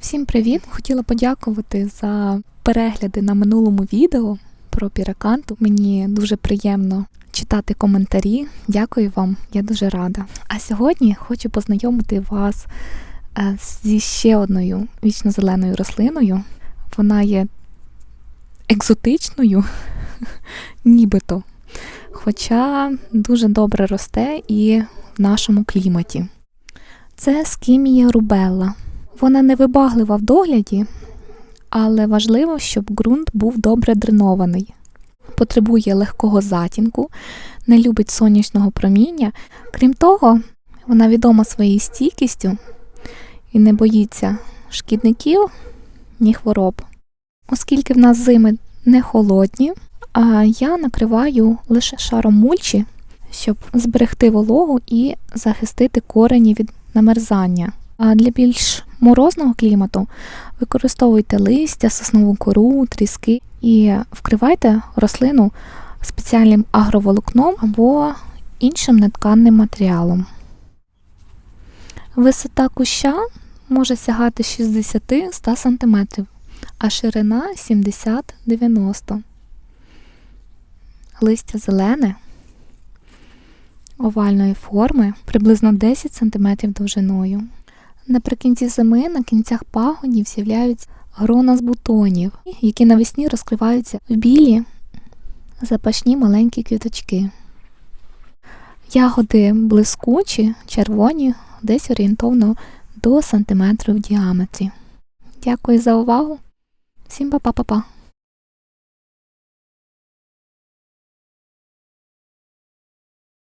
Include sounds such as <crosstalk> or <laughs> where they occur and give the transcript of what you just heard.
Всім привіт! Хотіла подякувати за перегляди на минулому відео про піраканту. Мені дуже приємно читати коментарі. Дякую вам, я дуже рада. А сьогодні хочу познайомити вас е, зі ще одною вічно-зеленою рослиною. Вона є екзотичною, <laughs> нібито. Хоча дуже добре росте і в нашому кліматі. Це скімія рубелла. Вона не вибаглива в догляді, але важливо, щоб ґрунт був добре дренований. Потребує легкого затінку, не любить сонячного проміння. Крім того, вона відома своєю стійкістю і не боїться шкідників ні хвороб. Оскільки в нас зими не холодні, а я накриваю лише шаром мульчі, щоб зберегти вологу і захистити корені від намерзання. А для більш морозного клімату використовуйте листя, соснову кору, тріски і вкривайте рослину спеціальним агроволокном або іншим нетканним матеріалом. Висота куща може сягати 60-100 см, а ширина 70-90 Листя зелене, овальної форми, приблизно 10 см довжиною. Наприкінці зими на кінцях пагонів з'являються грона з бутонів, які навесні розкриваються в білі запашні маленькі квіточки. Ягоди блискучі, червоні, десь орієнтовно до сантиметру в діаметрі. Дякую за увагу. Всім па-па-па-па!